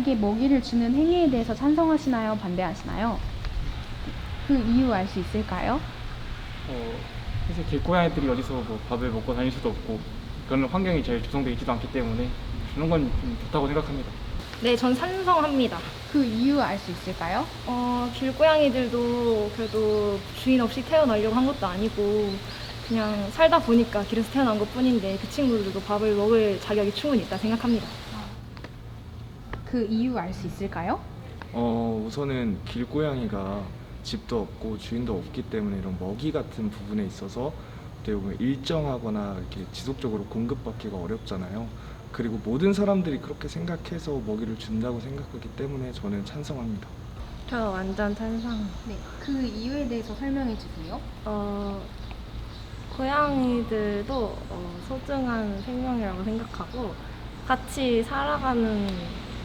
길고양이에게 먹이를 주는 행위에 대해서 찬성하시나요? 반대하시나요? 그 이유 알 수 있을까요? 어, 사실 길고양이들이 어디서 뭐 밥을 먹고 다닐 수도 없고 그런 환경이 잘 조성되어 있지도 않기 때문에 주는 건좀 좋다고 생각합니다. 네, 전 찬성합니다. 그 이유 알 수 있을까요? 어, 길고양이들도 그래도 주인 없이 태어나려고 한 것도 아니고 그냥 살다 보니까 길에서 태어난 것 뿐인데 그 친구들도 밥을 먹을 자격이 충분히 있다 생각합니다. 그 이유 알 수 있을까요? 어, 우선은 길고양이가 집도 없고 주인도 없기 때문에 이런 먹이 같은 부분에 있어서 어떻게 보면 일정하거나 이렇게 지속적으로 공급받기가 어렵잖아요. 그리고 모든 사람들이 그렇게 생각해서 먹이를 준다고 생각하기 때문에 저는 찬성합니다. 저 완전 찬성. 네. 그 이유에 대해서 설명해 주세요. 어, 고양이들도 어, 소중한 생명이라고 생각하고 같이 살아가는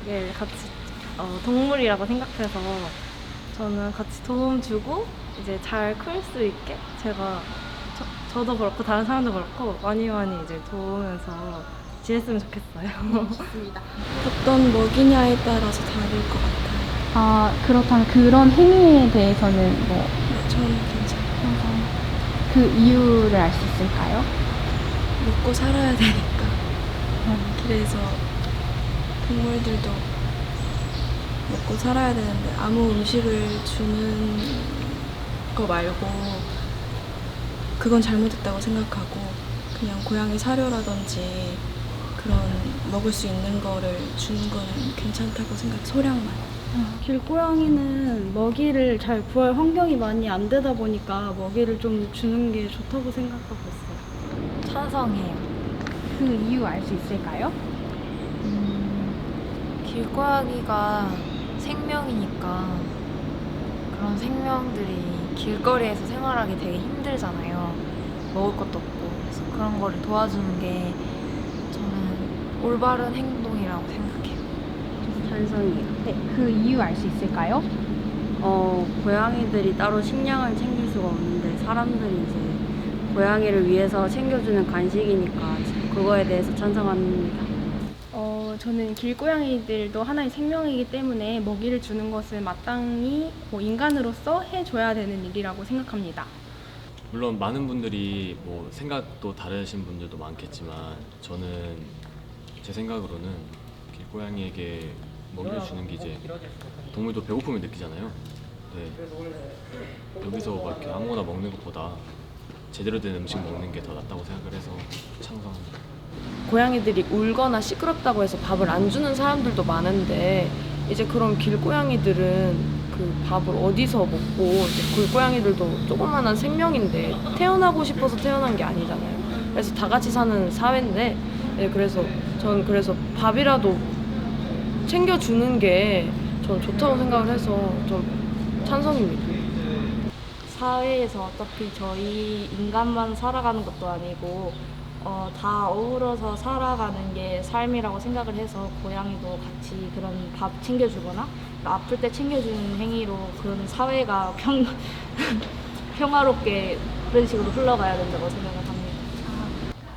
게 같이 어, 동물이라고 생각해서 저는 같이 도움 주고 이제 잘 클 수 있게 제가 저, 저도 그렇고 다른 사람도 그렇고 많이 많이 이제 도우면서 지냈으면 좋겠어요. 좋습니다. 어떤 먹이냐에 따라서 다를 것 같아요. 아, 그렇다면 그런 행위에 대해서는 뭐 네, 저는 괜찮아요. 그 이유를 알 수 있을까요? 먹고 살아야 되니까. 그래서 동물들도 먹고 살아야 되는데 아무 음식을 주는 거 말고 그건 잘못했다고 생각하고 그냥 고양이 사료라든지 그런 먹을 수 있는 거를 주는 거는 괜찮다고 생각. 소량만. 길고양이는 먹이를 잘 구할 환경이 많이 안 되다 보니까 먹이를 좀 주는 게 좋다고 생각하고 있어요. 찬성해요. 그 이유 알 수 있을까요? 길고양이가 생명이니까 그런 생명들이 길거리에서 생활하기 되게 힘들잖아요. 먹을 것도 없고. 그래서 그런 거를 도와주는 게 저는 올바른 행동이라고 생각해요. 찬성이에요. 네. 그 이유 알 수 있을까요? 어, 고양이들이 따로 식량을 챙길 수가 없는데 사람들이 이제 고양이를 위해서 챙겨주는 간식이니까 그거에 대해서 찬성합니다. 어, 저는 길고양이들도 하나의 생명이기 때문에 먹이를 주는 것을 마땅히 뭐 인간으로서 해줘야 되는 일이라고 생각합니다. 물론 많은 분들이 뭐 생각도 다르신 분들도 많겠지만 저는 제 생각으로는 길고양이에게 먹이를 주는 게 이제 동물도 배고픔을 느끼잖아요. 네. 여기서 막 이렇게 아무거나 먹는 것보다 제대로 된 음식 먹는 게 더 낫다고 생각을 해서 찬성합니다. 고양이들이 울거나 시끄럽다고 해서 밥을 안 주는 사람들도 많은데 이제 그런 길고양이들은 그 밥을 어디서 먹고 이제 길고양이들도 조그만한 생명인데 태어나고 싶어서 태어난 게 아니잖아요. 그래서 다 같이 사는 사회인데 예, 그래서 전 그래서 밥이라도 챙겨주는 게 전 좋다고 생각을 해서 좀 찬성입니다. 사회에서 어차피 저희 인간만 살아가는 것도 아니고 어, 다 어우러서 살아가는 게 삶이라고 생각을 해서 고양이도 같이 그런 밥 챙겨주거나 아플 때 챙겨주는 행위로 그런 사회가 평, 평화롭게 그런 식으로 흘러가야 된다고 생각을 합니다.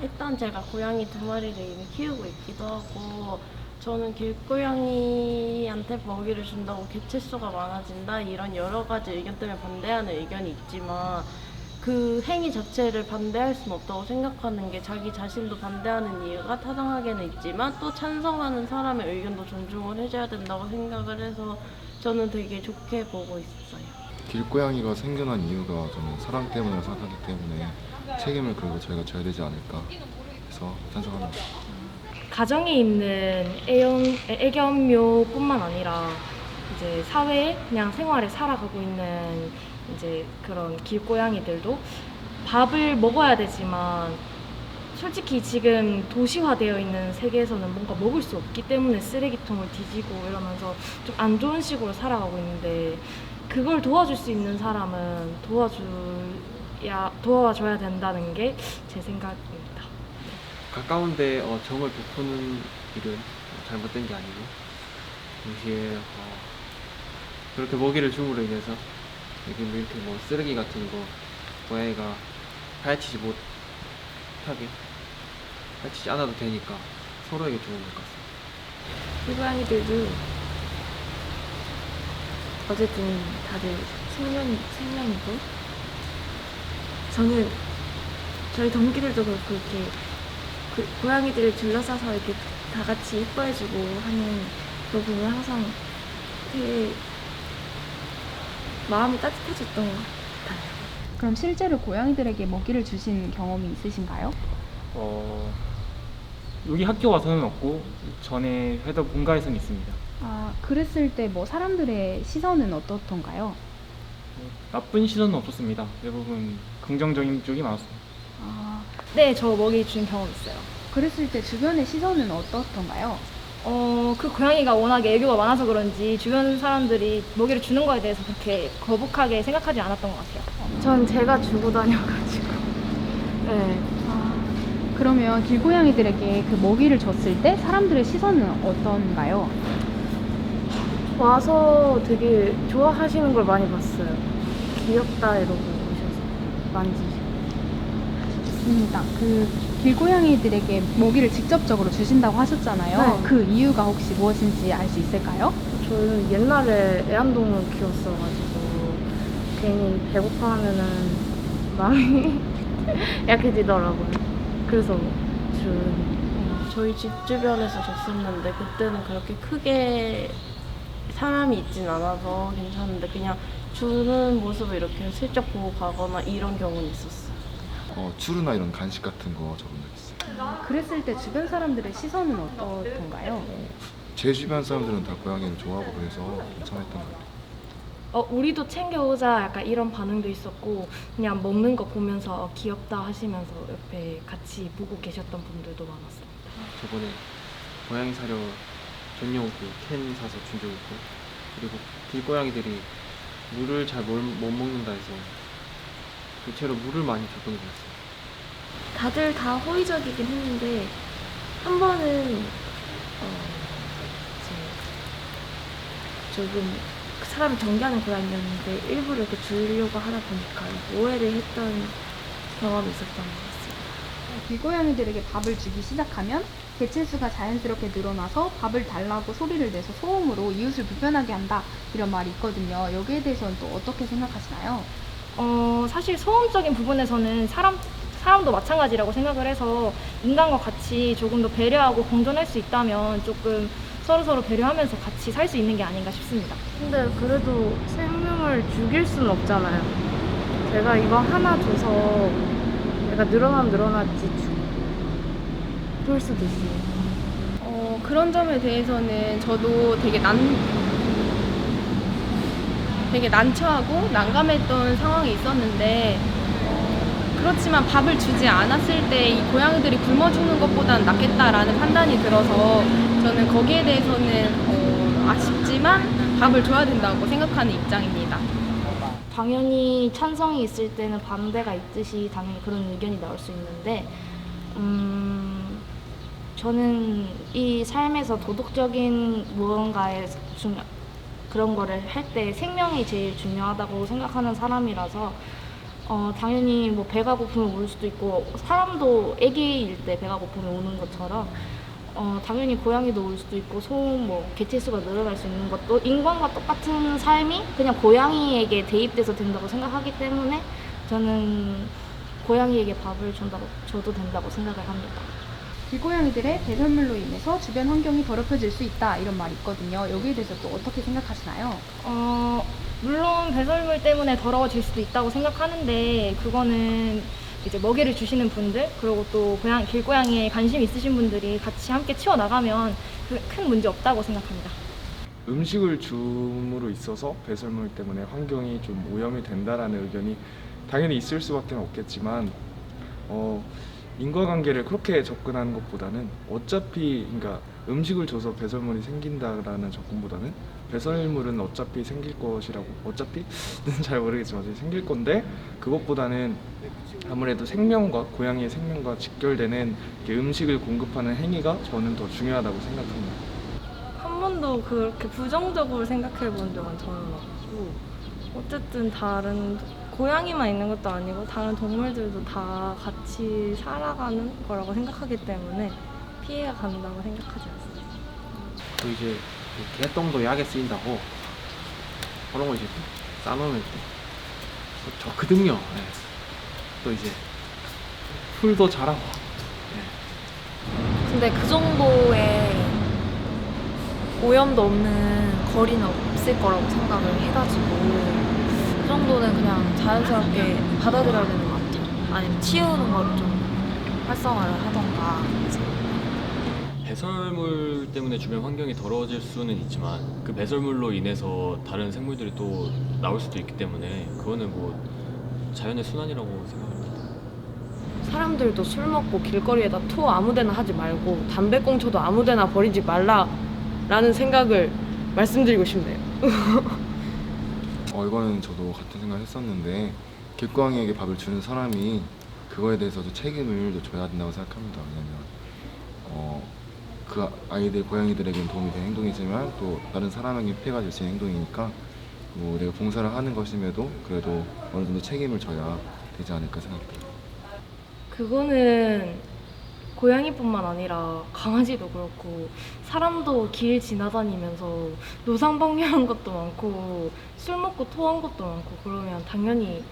일단 제가 고양이 두 마리를 이미 키우고 있기도 하고 저는 길고양이한테 먹이를 준다고 개체수가 많아진다 이런 여러 가지 의견 때문에 반대하는 의견이 있지만 그 행위 자체를 반대할 수는 없다고 생각하는 게 자기 자신도 반대하는 이유가 타당하게는 있지만 또 찬성하는 사람의 의견도 존중을 해줘야 된다고 생각을 해서 저는 되게 좋게 보고 있어요. 길고양이가 생겨난 이유가 저는 사람 때문에 생각하기 때문에 책임을 그리고 저희가 져야 되지 않을까 해서 찬성합니다. 가정에 있는 애견, 애견묘뿐만 아니라 이제 사회에 그냥 생활에 살아가고 있는 이제 그런 길고양이들도 밥을 먹어야 되지만 솔직히 지금 도시화되어 있는 세계에서는 뭔가 먹을 수 없기 때문에 쓰레기통을 뒤지고 이러면서 좀 안 좋은 식으로 살아가고 있는데 그걸 도와줄 수 있는 사람은 도와줘야 도와줘야 된다는 게 제 생각입니다. 가까운데 어, 정을 베푸는 일은 잘못된 게 아니고 동시에 어, 그렇게 먹이를 줌으로 인해서 여기 뭐 이렇게 뭐 쓰레기 같은 거 고양이가 파헤치지 못하게 파헤치지 않아도 되니까 서로에게 좋은 것 같습니다. 길고양이들도 어쨌든 다들 생명, 생명이고 저는 저희 동기들도 그렇고 이렇게 그 고양이들을 둘러싸서 이렇게 다 같이 이뻐해주고 하는 거 보면 항상 되게 마음이 따뜻해졌던 것 같아요. 그럼 실제로 고양이들에게 먹이를 주신 경험이 있으신가요? 어, 여기 학교 와서는 없고 전에 회도 본가에서는 있습니다. 아, 그랬을 때 뭐 사람들의 시선은 어떻던가요? 나쁜 시선은 없었습니다. 대부분 긍정적인 쪽이 많았습니다. 아, 네, 저 먹이 준 경험 있어요. 그랬을 때 주변의 시선은 어떻던가요? 어, 그 고양이가 워낙에 애교가 많아서 그런지 주변 사람들이 먹이를 주는 거에 대해서 그렇게 거북하게 생각하지 않았던 것 같아요. 전 제가 주고 다녀가지고 네. 아, 그러면 길고양이들에게 그 먹이를 줬을 때 사람들의 시선은 어떤가요? 와서 되게 좋아하시는 걸 많이 봤어요. 귀엽다 이러고 오셔서 만지시고. 좋습니다. 그 길고양이들에게 먹이를 직접적으로 주신다고 하셨잖아요. 네. 그 이유가 혹시 무엇인지 알 수 있을까요? 저는 옛날에 애완동물 키웠어가지고 괜히 배고파하면은 마음이 약해지더라고요. 그래서 준 저희 집 주변에서 줬었는데 그때는 그렇게 크게 사람이 있진 않아서 괜찮은데 그냥 주는 모습을 이렇게 슬쩍 보고 가거나 이런 경우는 있었어요. 어, 추루나 이런 간식 같은 거 적은 적 있어요. 그랬을 때 주변 사람들의 시선은 어떻던가요? 제 주변 사람들은 다 고양이를 좋아하고 그래서 괜찮았던 것 같아요. 어, 우리도 챙겨오자 약간 이런 반응도 있었고 그냥 먹는 거 보면서 어, 귀엽다 하시면서 옆에 같이 보고 계셨던 분들도 많았어요. 저번에 고양이 사료 전용 그캔 사서 준 적 있고 그리고 길고양이들이 물을 잘 못 먹는다 해서 교체로 물을 많이 줬던 것 같아요. 다들 다 호의적이긴 했는데 한 번은 어 이제 조금 그 사람을 경계하는 고양이였는데 일부러 이렇게 주려고 하다 보니까 오해를 했던 경험이 있었던 것 같습니다. 길고양이들에게 밥을 주기 시작하면 개체수가 자연스럽게 늘어나서 밥을 달라고 소리를 내서 소음으로 이웃을 불편하게 한다 이런 말이 있거든요. 여기에 대해서는 또 어떻게 생각하시나요? 어, 사실 소음적인 부분에서는 사람 사람도 마찬가지라고 생각을 해서 인간과 같이 조금 더 배려하고 공존할 수 있다면 조금 서로 서로 배려하면서 같이 살 수 있는 게 아닌가 싶습니다. 근데 그래도 생명을 죽일 수는 없잖아요. 제가 이거 하나 줘서 얘가 늘어나면 늘어났지 죽. 그럴 수도 있어요. 어, 그런 점에 대해서는 저도 되게 난 되게 난처하고 난감했던 상황이 있었는데 어, 그렇지만 밥을 주지 않았을 때 이 고양이들이 굶어 죽는 것보다는 낫겠다라는 판단이 들어서 저는 거기에 대해서는 어, 아쉽지만 밥을 줘야 된다고 생각하는 입장입니다. 당연히 찬성이 있을 때는 반대가 있듯이 당연히 그런 의견이 나올 수 있는데 음, 저는 이 삶에서 도덕적인 무언가에 중요 그런 거를 할 때 생명이 제일 중요하다고 생각하는 사람이라서 어, 당연히 뭐 배가 고프면 울 수도 있고 사람도 아기일 때 배가 고프면 우는 것처럼 어, 당연히 고양이도 울 수도 있고 소음 뭐 개체수가 늘어날 수 있는 것도 인간과 똑같은 삶이 그냥 고양이에게 대입돼서 된다고 생각하기 때문에 저는 고양이에게 밥을 준다고 줘도 된다고 생각을 합니다. 길고양이들의 배설물로 인해서 주변 환경이 더럽혀질 수 있다 이런 말이 있거든요. 여기에 대해서 또 어떻게 생각하시나요? 어, 물론 배설물 때문에 더러워질 수도 있다고 생각하는데 그거는 이제 먹이를 주시는 분들 그리고 또 고양 길고양이에 관심 있으신 분들이 같이 함께 치워 나가면 그큰 문제 없다고 생각합니다. 음식을 줌으로 있어서 배설물 때문에 환경이 좀 오염이 된다라는 의견이 당연히 있을 수밖에 없겠지만 어, 인과관계를 그렇게 접근하는 것보다는 어차피 그러니까 음식을 줘서 배설물이 생긴다라는 접근보다는 배설물은 어차피 생길 것이라고 어차피는 잘 모르겠지만 생길 건데 그것보다는 아무래도 생명과 고양이의 생명과 직결되는 음식을 공급하는 행위가 저는 더 중요하다고 생각합니다. 한 번도 그렇게 부정적으로 생각해 본 적은 저는 없고 어쨌든 다른 고양이만 있는 것도 아니고 다른 동물들도 다 같이 살아가는 거라고 생각하기 때문에 피해가 간다고 생각하지 않습니다. 또 이제 그 개똥도 약에 쓰인다고 그런 거 이제 싸놓으면 또 좋거든요. 예. 또 이제 풀도 자라고. 예. 근데 그 정도의 오염도 없는 거리는 없을 거라고 생각을 해가지고 그 정도는 그냥 자연스럽게 받아들여야 되는 것 같아요. 아니면 치우는 걸좀 활성화를 하던가 이제 배설물 때문에 주변 환경이 더러워질 수는 있지만 그 배설물로 인해서 다른 생물들이 또 나올 수도 있기 때문에 그거는 뭐 자연의 순환이라고 생각합니다. 사람들도 술 먹고 길거리에다 토 아무데나 하지 말고 담배 꽁초도 아무데나 버리지 말라라는 생각을 말씀드리고 싶네요. 어, 이거는 저도 같은 생각을 했었는데 길고양이에게 밥을 주는 사람이 그거에 대해서도 책임을 또 져야 된다고 생각합니다. 왜냐면 어, 그 아이들 고양이들에게는 도움이 되는 행동이지만 또 다른 사람에게 피해가 될 수 있는 행동이니까 뭐 내가 봉사를 하는 것임에도 그래도 어느 정도 책임을 져야 되지 않을까 생각해요. 그거는 고양이뿐만 아니라 강아지도 그렇고 사람도 길 지나다니면서 노상방뇨한 것도 많고 술 먹고 토한 것도 많고 그러면 당연히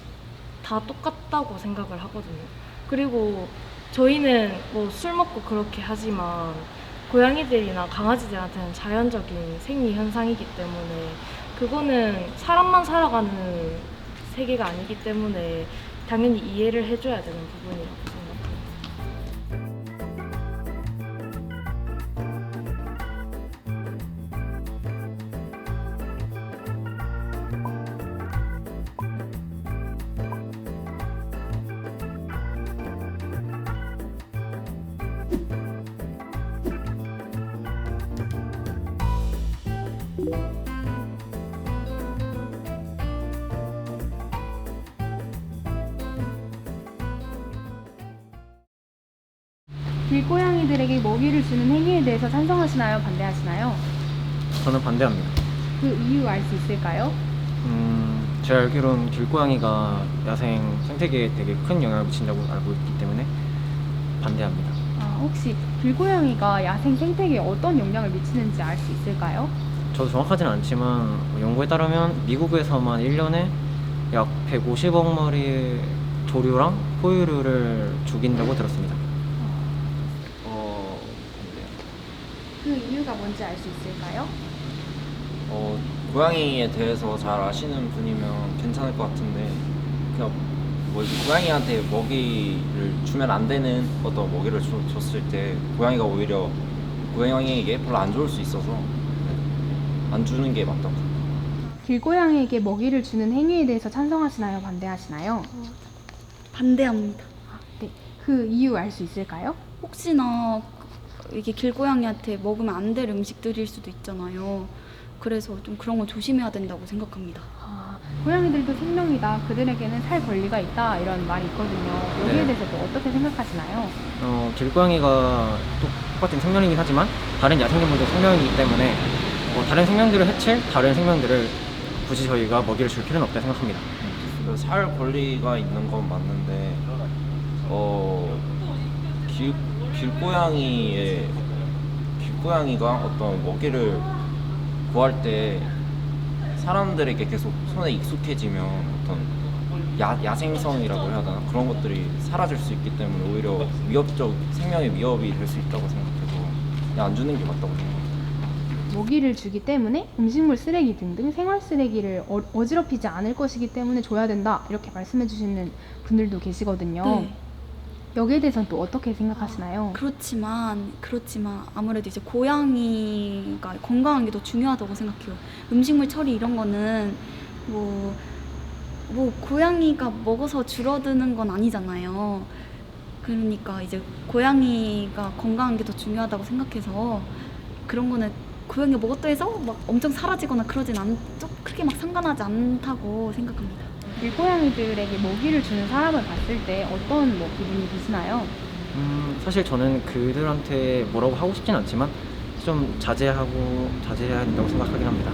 다 똑같다고 생각을 하거든요. 그리고 저희는 뭐 술 먹고 그렇게 하지만 고양이들이나 강아지들한테는 자연적인 생리 현상이기 때문에 그거는 사람만 살아가는 세계가 아니기 때문에 당연히 이해를 해줘야 되는 부분이라고 길고양이들에게 먹이를 주는 행위에 대해서 찬성하시나요? 반대하시나요? 저는 반대합니다. 그 이유 알 수 있을까요? 음, 제 알기로는 길고양이가 야생 생태계에 되게 큰 영향을 미친다고 알고 있기 때문에 반대합니다. 아, 혹시 길고양이가 야생 생태계에 어떤 영향을 미치는지 알 수 있을까요? 저도 정확하진 않지만 연구에 따르면 미국에서만 1년에 약 150억 마리의 조류랑 포유류를 죽인다고 들었습니다. 어, 그 이유가 뭔지 알 수 있을까요? 어, 고양이에 대해서 잘 아시는 분이면 괜찮을 것 같은데 그냥 뭐 이제 고양이한테 먹이를 주면 안 되는 어떤 먹이를 줘- 줬을 때 고양이가 오히려 고양이에게 별로 안 좋을 수 있어서 네, 안 주는 게 맞다고. 길고양이에게 먹이를 주는 행위에 대해서 찬성하시나요? 반대하시나요? 반대합니다. 네. 그 이유 알 수 있을까요? 혹시나 이게 길고양이한테 먹으면 안 될 음식들일 수도 있잖아요. 그래서 좀 그런 건 조심해야 된다고 생각합니다. 아, 고양이들도 생명이다. 그들에게는 살 권리가 있다. 이런 말이 있거든요. 여기에 네. 대해서 또 어떻게 생각하시나요? 어, 길고양이가 또 똑같은 생명이긴 하지만 다른 야생동물도 생명이기 때문에 뭐 다른 생명들을 해칠 다른 생명들을 굳이 저희가 먹이를 줄 필요는 없다 생각합니다. 그살 권리가 있는 건 맞는데 어, 길, 길고양이의 길고양이가 어떤 먹이를 구할 때 사람들에게 계속 손에 익숙해지면 어떤 야, 야생성이라고 해야 되나 그런 것들이 사라질 수 있기 때문에 오히려 위협적 생명의 위협이 될 수 있다고 생각해서 그냥 안 주는 게 맞다고 생각합니다. 먹이를 주기 때문에 음식물 쓰레기 등등 생활 쓰레기를 어, 어지럽히지 않을 것이기 때문에 줘야 된다. 이렇게 말씀해 주시는 분들도 계시거든요. 네. 여기에 대해서는 또 어떻게 생각하시나요? 그렇지만 그렇지만 아무래도 이제 고양이가 건강한 게 더 중요하다고 생각해요. 음식물 처리 이런 거는 뭐, 뭐 고양이가 먹어서 줄어드는 건 아니잖아요. 그러니까 이제 고양이가 건강한 게 더 중요하다고 생각해서 그런 거는 고양이가 먹었다 해서 막 엄청 사라지거나 그러진 않, 좀 크게 막 상관하지 않다고 생각합니다. 길고양이들에게 먹이를 주는 사람을 봤을 때 어떤 뭐 기분이 드시나요? 음, 사실 저는 그들한테 뭐라고 하고 싶진 않지만 좀 자제하고 자제해야 된다고 생각하긴 합니다.